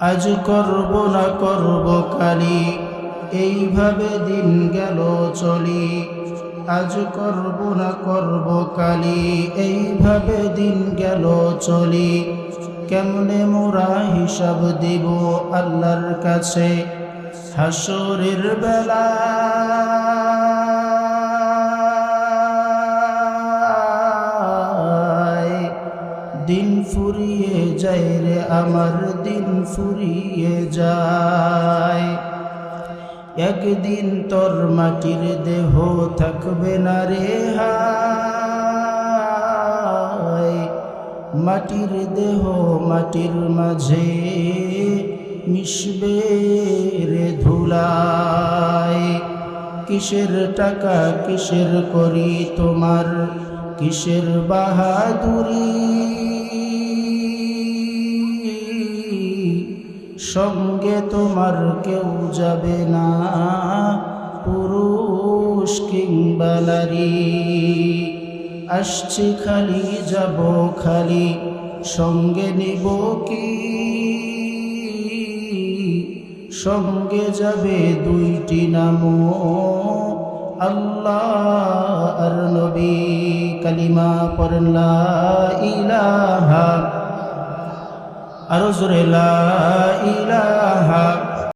আজ করব না করব কালি। এইভাবে দিন গেল চলি। আজ করব না করব কালি। এইভাবে দিন গেল চলি। কেমনে মোরা হিসাব দিব আল্লাহর কাছে? হাসরের বেলায় দিন ফুরিয়ে যায় রে, আমার দিন ফুরিয়ে যায়। একদিন তোর মাটির দেহ থাকবে না রে, হায়। মাটির দেহ মাটির মাঝে মিশবে রে ধুলায়। কিসের টাকা কিসের করি তোমার কিসের বাহাদুরি? সঙ্গে তোমার কেউ যাবে না, পুরুষ কিংবা নারী। আসছি খালি, যাব খালি, সঙ্গে নিব কি? সঙ্গে যাবে দুইটি নাম আল্লাহ আর নবী। কালিমা পড়লা ইলাহা আরও জোরে লা